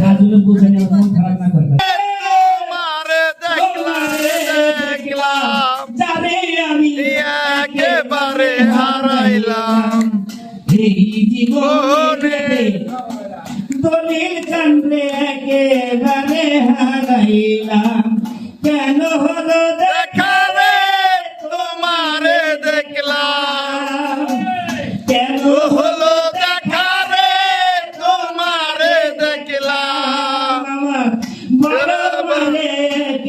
সাজুলে বুঝে নেওয়ার মন খারাপ না করবে তোমারে দেখলাম দেখলাম যাবে আমি একেবারে হারাইলাম। এই জীবনে দলিল কান্দে একেবারে হারাইলাম। কেন হলো দেখা দেখারে তোমারে দেখলাম। কেন হলো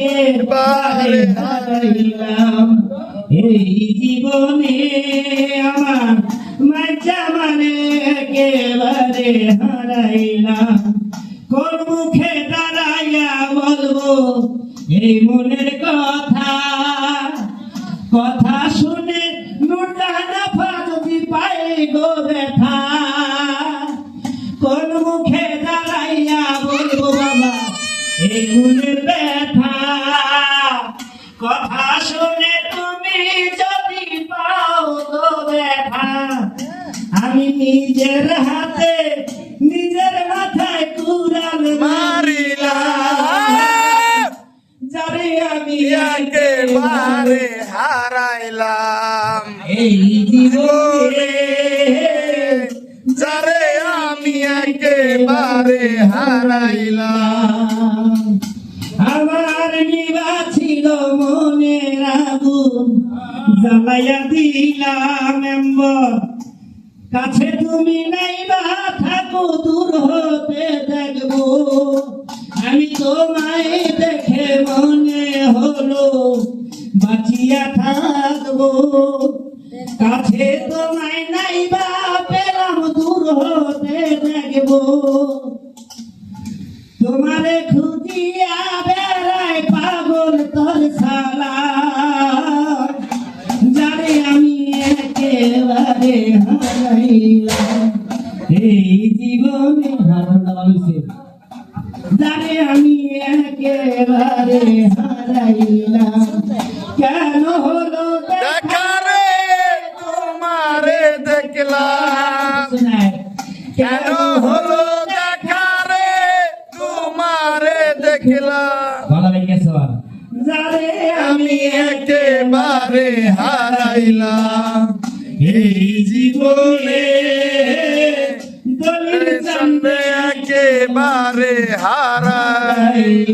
একেবারে হারাইলাম। এই জীবনে আমার মাঝা মানে একেবারে হারাইলাম। কোন মুখে দাঁড়াইয়া বলব, বাবা, এই মনের কথা শুনে তুমি যদি পাও গো ব্যথা আমি নিজের হাতে নিজের মাথায় কুড়াল মারিলাম। যারে আমি একেবারে হারাইলাম। এই জীবনে যারে আমি একেবারে হারাইলাম। আমার নিবা ছিল মনের আগুন। জ্বালাইয়া দিলাম এম্বর কাছে তুমি নাই বা থাকো, দূর হতে দেখব। আমি তোমায় দেখে মনে হলো, বাঁচিয়া থাকব। কাছে তোমায় নাই বা পেলাম, দূর হতে দেখব। একেবারে হারাইলাম এই জীবনে জানে আমি একেবারে হারাইলাম কেন হলো দেখা দেখারে তোমারে দেখলাম কেন হলো দেখারে তোমারে দেখলাম ভালো লেগেছে যারে আমি একেবারে হারাইলাম এই জীবনে চন্দে একেবারে হারাইলাম।